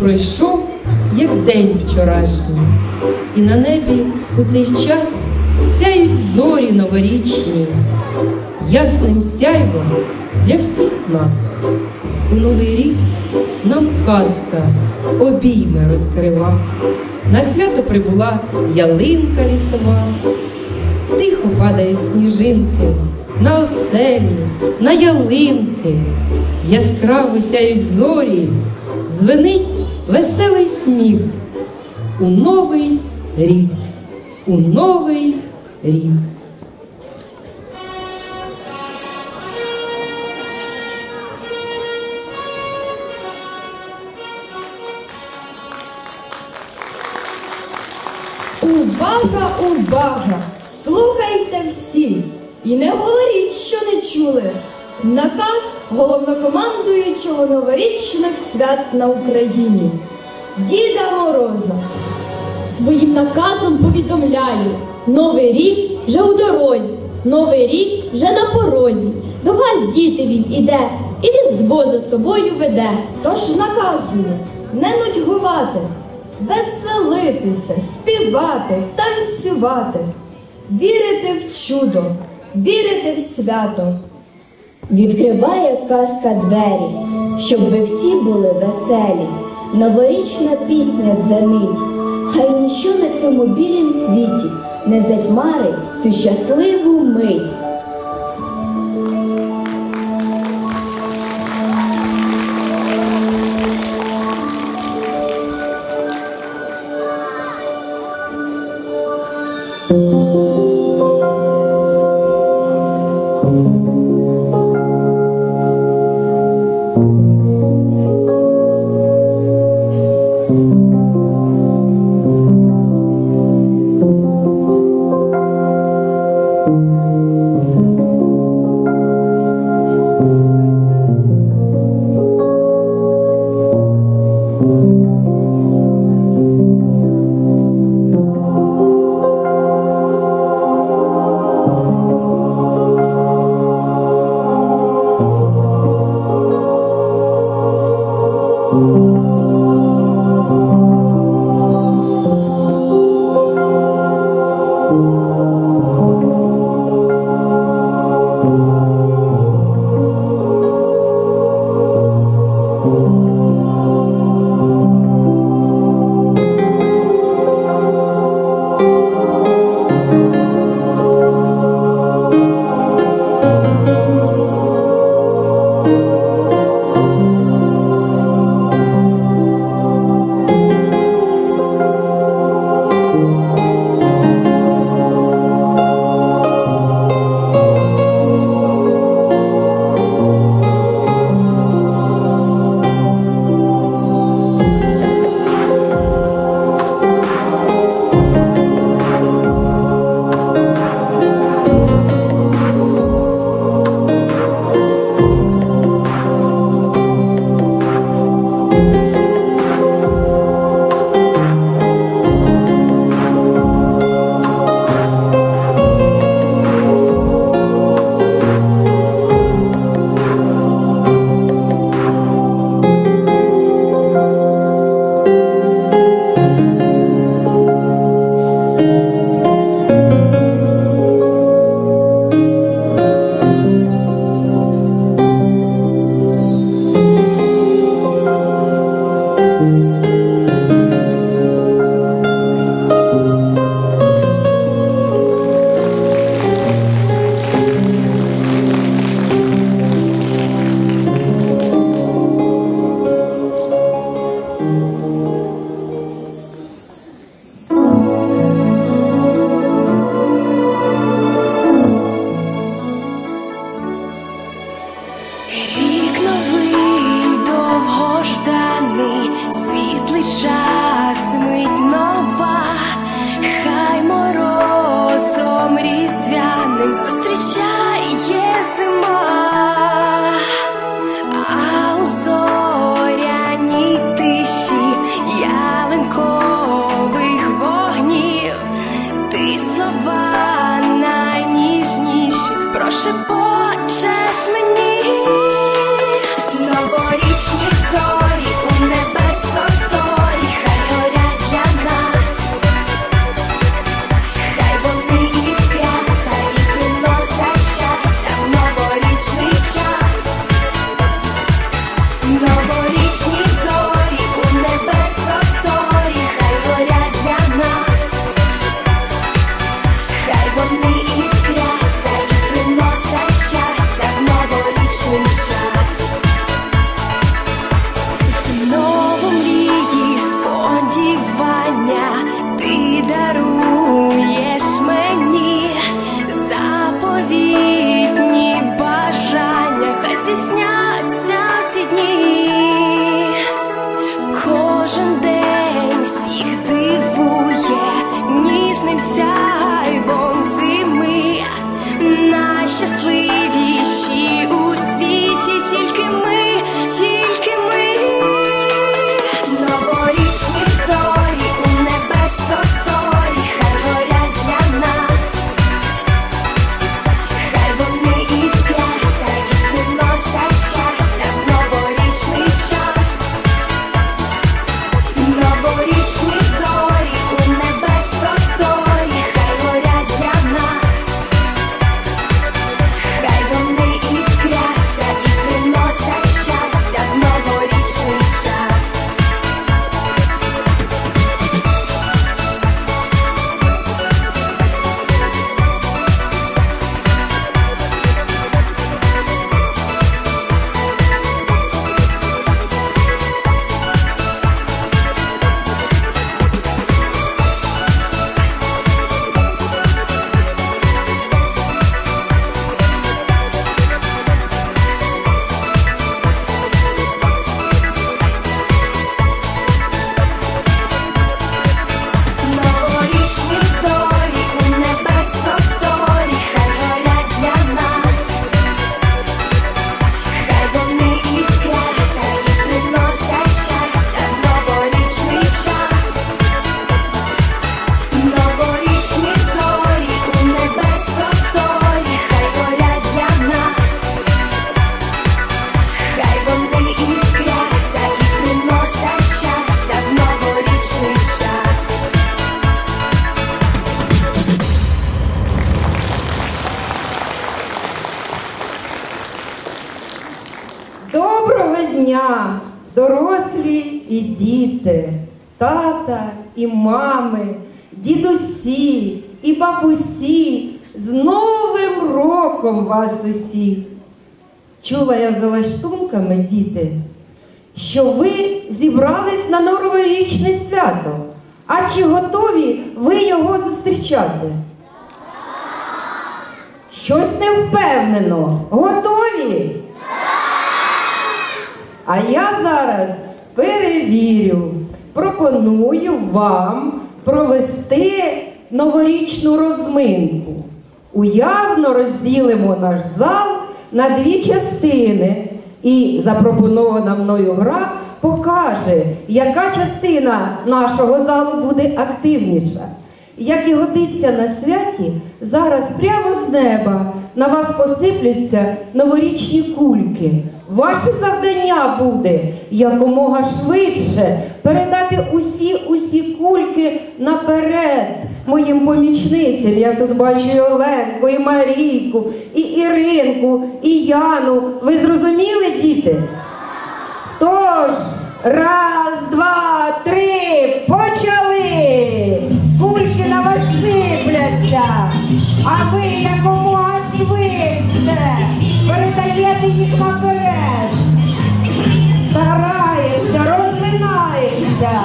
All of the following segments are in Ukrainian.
пройшов, як день вчорашній, і на небі у цей час сяють зорі новорічні, ясним сяйвом для всіх нас. У новий рік нам казка обійми розкрива. На свято прибула ялинка лісова, тихо падають сніжинки на оселі, на ялинки, яскраво сяють зорі, звенить веселий сміх. У новий рік, у новий рік. Увага, увага! Слухайте всі і не говоріть, що не чули. Наказ головнокомандуючого новорічних свят на Україні. Діда Мороза. Своїм наказом повідомляю, новий рік вже у дорозі, новий рік вже на порозі. До вас, діти, він іде, і різдво за собою веде. Тож наказую не нудьгувати, веселитися, співати, танцювати, вірити в чудо, вірити в свято. Відкриває казка двері, щоб ви всі були веселі. Новорічна пісня дзвенить, хай ніщо на цьому білім світі не затьмарить цю щасливу мить. І діти, тата і мами, дідусі і бабусі, з Новим роком вас усіх! Чула я за лаштунками, діти, що ви зібрались на новорічне свято. А чи готові ви його зустрічати? Щось не впевнено. Готові? А я зараз перевірю. Пропоную вам провести новорічну розминку. Уявно розділимо наш зал на дві частини. І запропонована мною гра покаже, яка частина нашого залу буде активніша. Як і годиться на святі, зараз прямо з неба на вас посиплються новорічні кульки. Ваше завдання буде якомога швидше передати усі усі кульки наперед моїм помічницям. Я тут бачу і Оленку, і Марійку, і Іринку, і Яну. Ви зрозуміли, діти? Тож, раз, два, три, почали! Кульки сипляться, а ви якомога швидше передаєте їх наперед. Стараємося, розминаємося.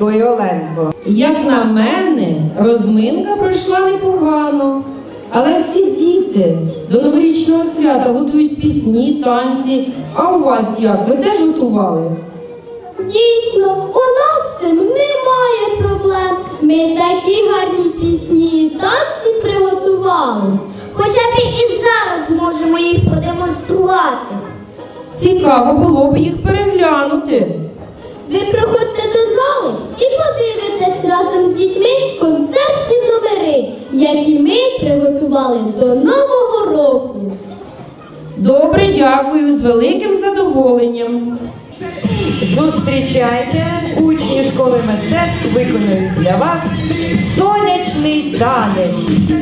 Марійко і Оленко? Як на мене, розминка пройшла непогано. Але всі діти до новорічного свята готують пісні, танці. А у вас як? Ви теж готували? Дійсно, у нас з цим немає проблем. Ми такі гарні пісні і танці приготували. Хоча б і зараз можемо їх продемонструвати. Цікаво було б їх переглянути. Ви проходьте до зали і подивитесь разом з дітьми концертні номери, які ми приготували до Нового року. Добре, дякую, з великим задоволенням. Зустрічайте, учні школи мистецтв виконують для вас сонячний танець.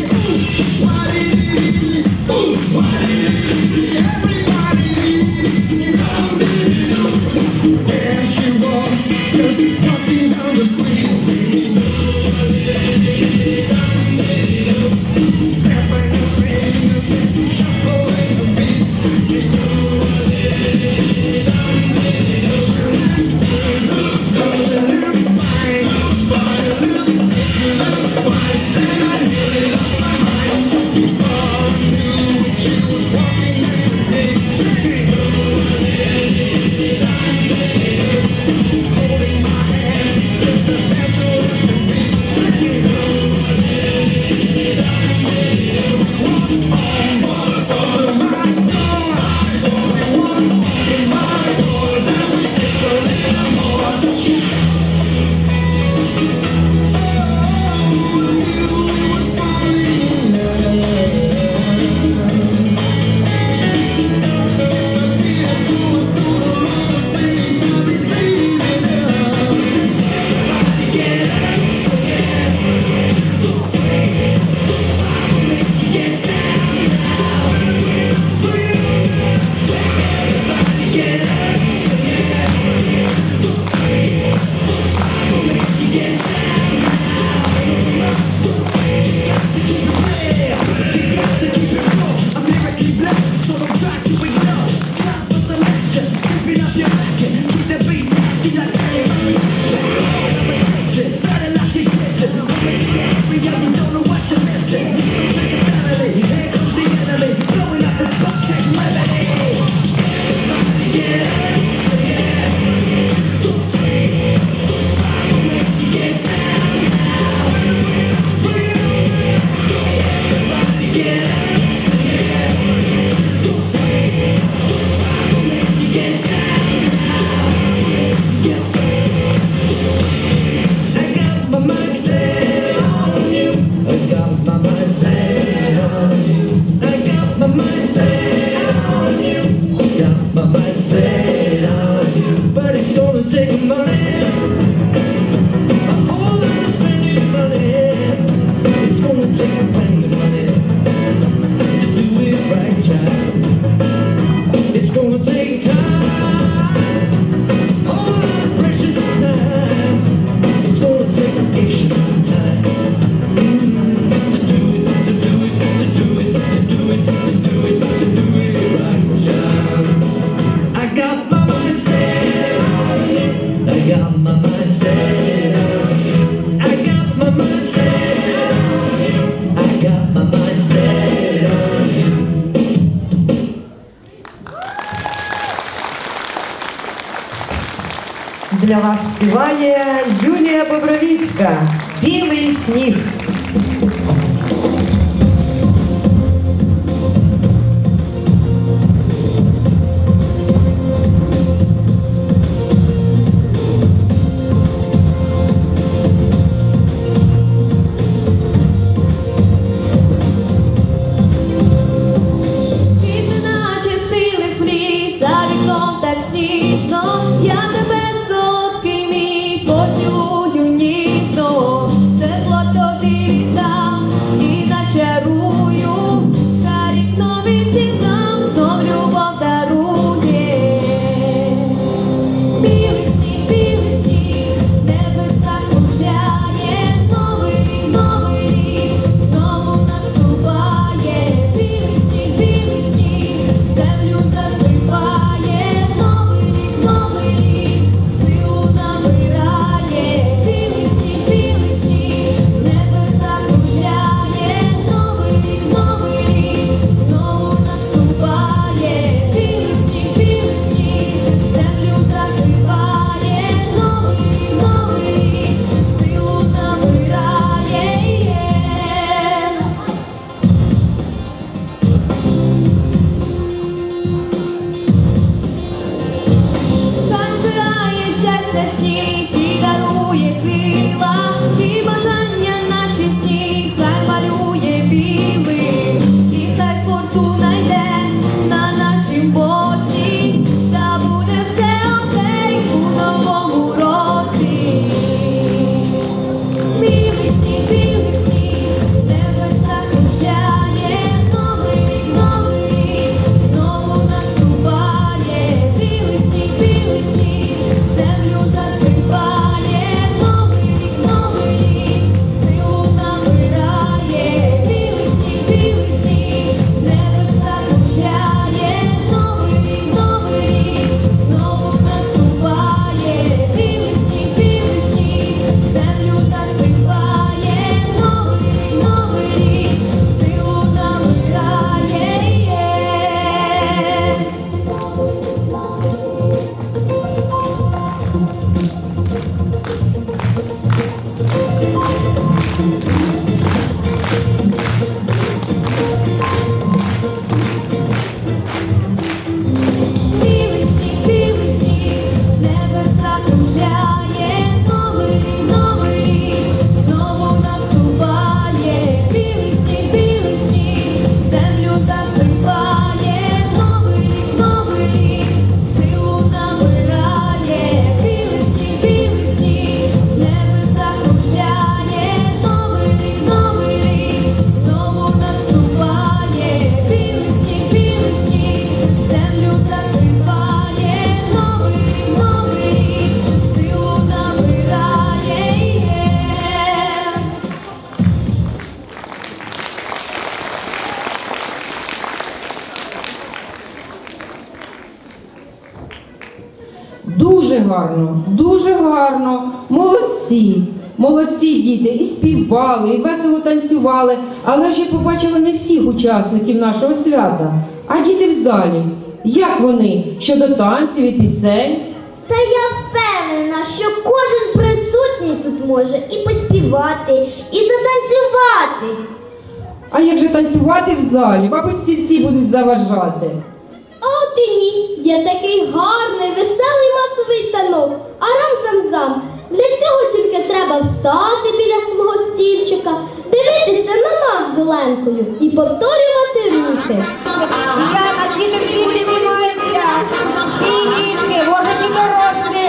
Співає Юлія Бобровіцька Білий сніг. гарно, молодці. Молодці діти і співали, і весело танцювали, але ж я побачила не всіх учасників нашого свята, а діти в залі. Як вони щодо танців і пісень? Та я впевнена, що кожен присутній тут може і поспівати, і затанцювати. А як же танцювати в залі? Мабуть, сільці будуть заважати. Є такий гарний, веселий масовий танок, арам-зам-зам. Для цього тільки треба встати біля свого стільчика, дивитися на нас з Оленкою і повторювати руки. Я на дітей, може, і дорослі.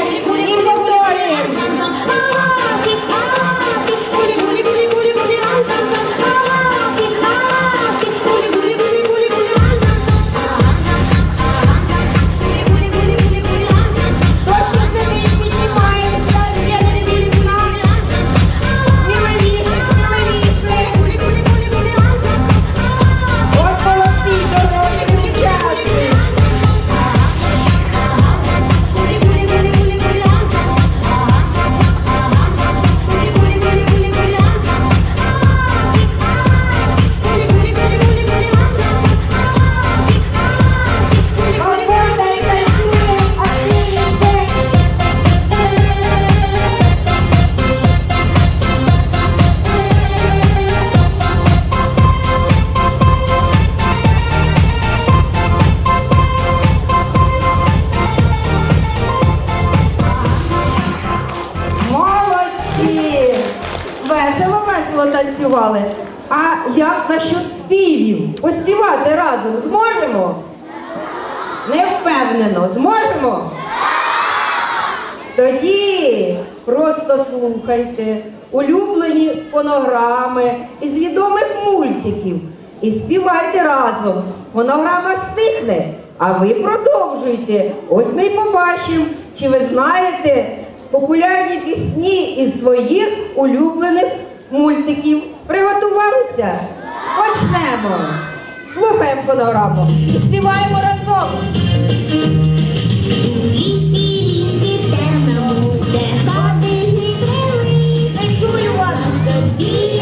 Тоді просто слухайте улюблені фонограми із відомих мультиків і співайте разом. Фонограма стихне, а ви продовжуйте. Ось ми й побачимо, чи ви знаєте популярні пісні із своїх улюблених мультиків. Приготувалися? Почнемо. Слухаємо фонограму і співаємо разом. На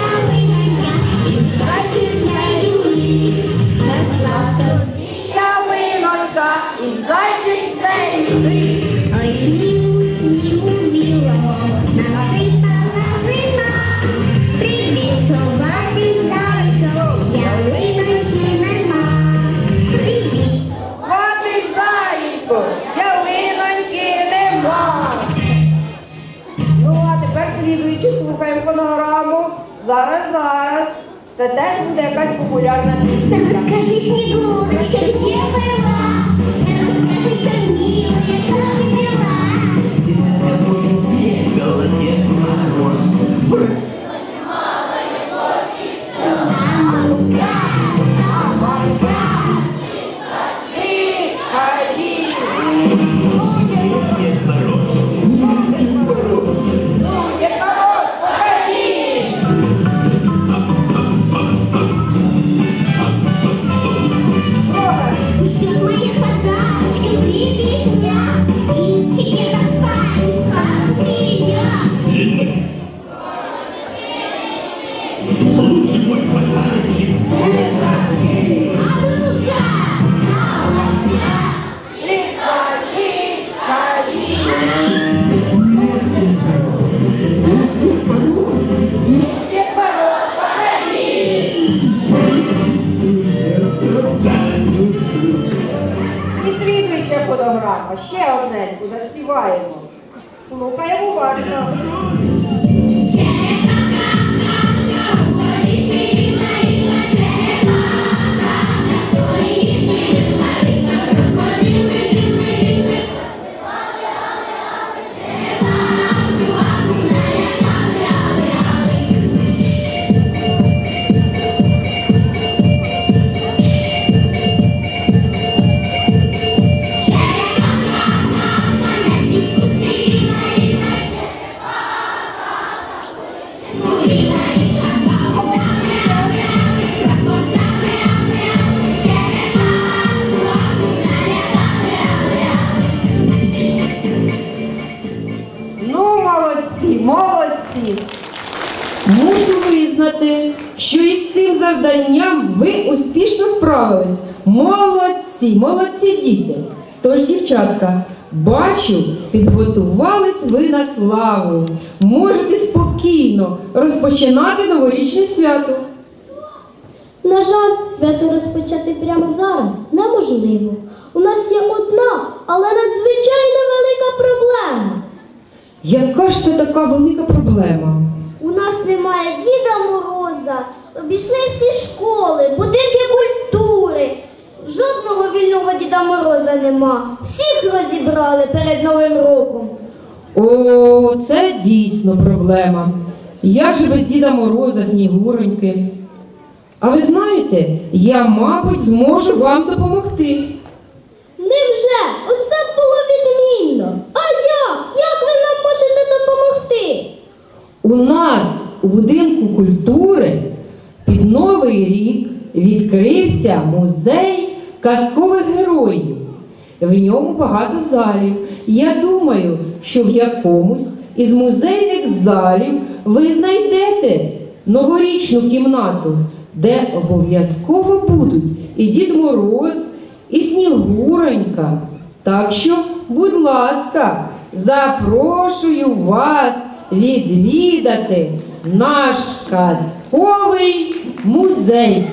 буде якась популярна пісня. Розкажи, Снігурочка, де була? Розкажи завданням ви успішно справились. Молодці, молодці діти. Тож, дівчатка, бачу, підготувались ви на славу. Можете спокійно розпочинати новорічне свято. На жаль, свято розпочати прямо зараз неможливо. У нас є одна, але надзвичайно велика проблема. Яка ж це така велика проблема? У нас немає Діда Мороза, обійшли всі школи, будинки культури. Жодного вільного Діда Мороза нема. Всіх розібрали перед Новим роком. О, це дійсно проблема. Як же без Діда Мороза, Снігуроньки? А ви знаєте, я, мабуть, зможу вам допомогти. Невже? Оце було відмінно. А як? Як ви нам можете допомогти? У нас у будинку культури під Новий рік відкрився музей казкових героїв. В ньому багато залів. Я думаю, що в якомусь із музейних залів ви знайдете новорічну кімнату, де обов'язково будуть і Дід Мороз, і Снігуронька. Так що, будь ласка, запрошую вас відвідати наш казковий музей.